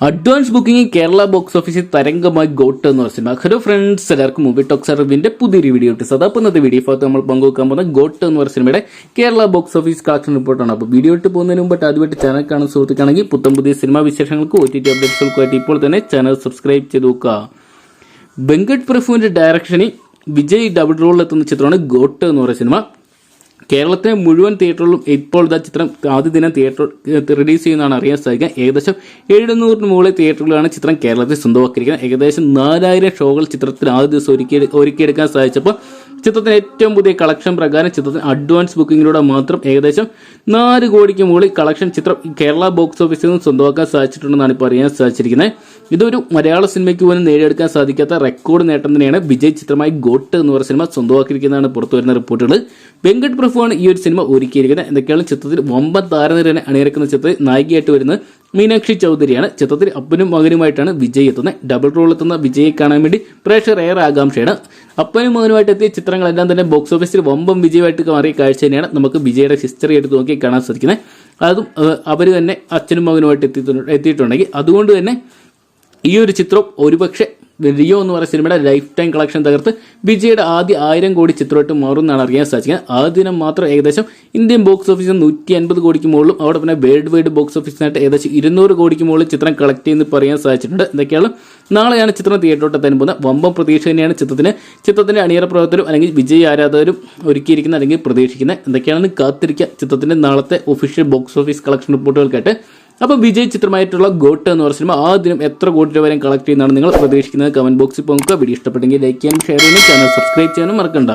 Advance booking Kerala box ഓഫീസിൽ തരംഗമായി GOAT എന്ന് സിനിമ ഹലോ ഫ്രണ്ട്സ് എല്ലാവർക്കും മൂവി ടോക്സ് അറിവിന്റെ പുതിയൊരു വീഡിയോ ഇട്ട് സദാ ഇന്നത്തെ വീഡിയോ ഭാഗത്ത് നമ്മൾ പങ്കുവെക്കാൻ പോകുന്ന ഗോട്ട് എന്ന് പറഞ്ഞ സിനിമയുടെ കേരള ബോക്സ് ഓഫീസ് കളക്ഷൻ റിപ്പോർട്ടാണ് അപ്പോൾ വീഡിയോ ഇട്ട് പോകുന്നതിന് മുമ്പ് ആദ്യമായിട്ട് ചാനൽ കാണുന്ന സുഹൃത്തുക്കാണെങ്കിൽ പുത്തം പുതിയ സിനിമാ വിശേഷങ്ങൾക്ക് ഒ ടി ടി അപ്ഡേറ്റ്സുകൾക്കുമായിട്ട് ഇപ്പോൾ തന്നെ ചാനൽ സബ്സ്ക്രൈബ് ചെയ്ത് നോക്കുക. വെങ്കട് പ്രഭുവിന്റെ ഡയറക്ഷനിൽ വിജയ് ഡബിൾ റോളിൽ എത്തുന്ന ചിത്രമാണ് ഗോട്ട് എന്ന് പറയുന്ന സിനിമ കേരളത്തിലെ മുഴുവൻ തിയേറ്ററുകളും ഇപ്പോൾ ഇതാ ചിത്രം ആദ്യ ദിനം തിയേറ്റർ റിലീസ് ചെയ്യുന്നതാണ് അറിയാൻ സാധിക്കുക. ഏകദേശം എഴുന്നൂറിന് മുകളിൽ തിയേറ്ററുകളാണ് ചിത്രം കേരളത്തിൽ സ്വന്തമാക്കിയിരിക്കുന്നത്. ഏകദേശം നാലായിരം ഷോകൾ ചിത്രത്തിൽ ആദ്യ ദിവസം ഒരുക്കി ഒരുക്കിയെടുക്കാൻ സാധിച്ചപ്പോൾ ചിത്രത്തിന് ഏറ്റവും പുതിയ കളക്ഷൻ പ്രകാരം ചിത്രത്തിന് അഡ്വാൻസ് ബുക്കിങ്ങിലൂടെ മാത്രം ഏകദേശം നാല് കോടിക്ക് മുകളിൽ കളക്ഷൻ ചിത്രം കേരള ബോക്സ് ഓഫീസിൽ നിന്ന് സ്വന്തമാക്കാൻ സാധിച്ചിട്ടുണ്ടെന്നാണ് ഇപ്പോൾ അറിയാൻ സാധിച്ചിരിക്കുന്നത്. ഇതൊരു മലയാള സിനിമയ്ക്ക് പോലും നേടിയെടുക്കാൻ സാധിക്കാത്ത റെക്കോർഡ് നേട്ടം തന്നെയാണ് വിജയ് ചിത്രമായി ഗോട്ട് എന്ന് പറയുന്ന സിനിമ സ്വന്തമാക്കിയിരിക്കുന്നതാണ് പുറത്തു വരുന്ന റിപ്പോർട്ടുകൾ. വെങ്കട് പ്രഭുവാണ് ഈ ഒരു സിനിമ ഒരുക്കിയിരിക്കുന്നത്. എന്തൊക്കെയാണ് ചിത്രത്തിൽ വമ്പൻ താരനിരനെ അണിയിറക്കുന്ന ചിത്രത്തിൽ നായികയായിട്ട് വരുന്നത് മീനാക്ഷി ചൗധരിയാണ്. ചിത്രത്തിൽ അപ്പനും മകനുമായിട്ടാണ് വിജയ് എത്തുന്നത് ഡബിൾ റോൾ എത്തുന്ന വിജയെ കാണാൻ വേണ്ടി പ്രേക്ഷകർ ഏറെ ആകാംക്ഷയാണ്. അപ്പനും മകനുമായിട്ട് എത്തിയ ചിത്രങ്ങളെല്ലാം തന്നെ ബോക്സ് ഓഫീസിൽ വമ്പം വിജയമായിട്ട് മാറിയ കാഴ്ച തന്നെയാണ് നമുക്ക് വിജയുടെ ഹിസ്റ്ററി എടുത്ത് നോക്കി കാണാൻ സാധിക്കുന്നത്. അതും അവർ തന്നെ അച്ഛനും മകനുമായിട്ട് എത്തി എത്തിയിട്ടുണ്ടെങ്കിൽ അതുകൊണ്ട് തന്നെ ഈ ഒരു ചിത്രം ഒരുപക്ഷെ ലിയോ എന്ന് പറയുന്ന സിനിമയുടെ ലൈഫ് ടൈം കളക്ഷൻ തകർത്ത് വിജയുടെ ആദ്യ ആയിരം കോടി ചിത്രമായിട്ട് മാറുമെന്നാണ് അറിയാൻ സാധിക്കുന്നത്. ആ ദിനം മാത്രം ഏകദേശം ഇന്ത്യൻ ബോക്സ് ഓഫീസിൽ നൂറ്റി അൻപത് കോടിക്ക് മുകളിലും അവിടെ പിന്നെ വേൾഡ് വൈഡ് ബോക്സ് ഓഫീസിനായിട്ട് ഏകദേശം ഇരുന്നൂറ് കോടിക്ക് മുകളിൽ ചിത്രം കളക്ട് ചെയ്യുന്ന പറയാൻ സാധിച്ചിട്ടുണ്ട്. എന്തൊക്കെയാണ് നാളെയാണ് ചിത്രം തിയേറ്ററോട്ട് തന്നെ പോകുന്നത്. വമ്പം പ്രതീക്ഷ തന്നെയാണ് ചിത്രത്തിന്. ചിത്രത്തിന്റെ അണിയറ പ്രവർത്തകരും അല്ലെങ്കിൽ വിജയ് ആരാധകരും ഒരുക്കിയിരിക്കുന്ന അല്ലെങ്കിൽ പ്രതീക്ഷിക്കുന്നത് എന്തൊക്കെയാണെന്ന് കാത്തിരിക്കുക. ചിത്രത്തിന്റെ നാളത്തെ ഒഫീഷ്യൽ ബോക്സ് ഓഫീസ് കളക്ഷൻ റിപ്പോർട്ടുകൾക്കായിട്ട് അപ്പോൾ വിജയ് ചിത്രമായിട്ടുള്ള ഗോട്ട് എന്ന് പറഞ്ഞ സിനിമ ആ ദിനം എത്ര കോടി രൂപ വരെ കളക്ട് ചെയ്യുന്നതാണ് നിങ്ങൾ പ്രതീക്ഷിക്കുന്നത്? കമന്റ് ബോക്സിൽ പോകുക വീഡിയോ ഇഷ്ടപ്പെട്ടെങ്കിൽ ലൈക്ക് ചെയ്യാനും ഷെയർ ചെയ്യാനും ചാനൽ സബ്സ്ക്രൈബ് ചെയ്യാനും മറക്കണ്ട.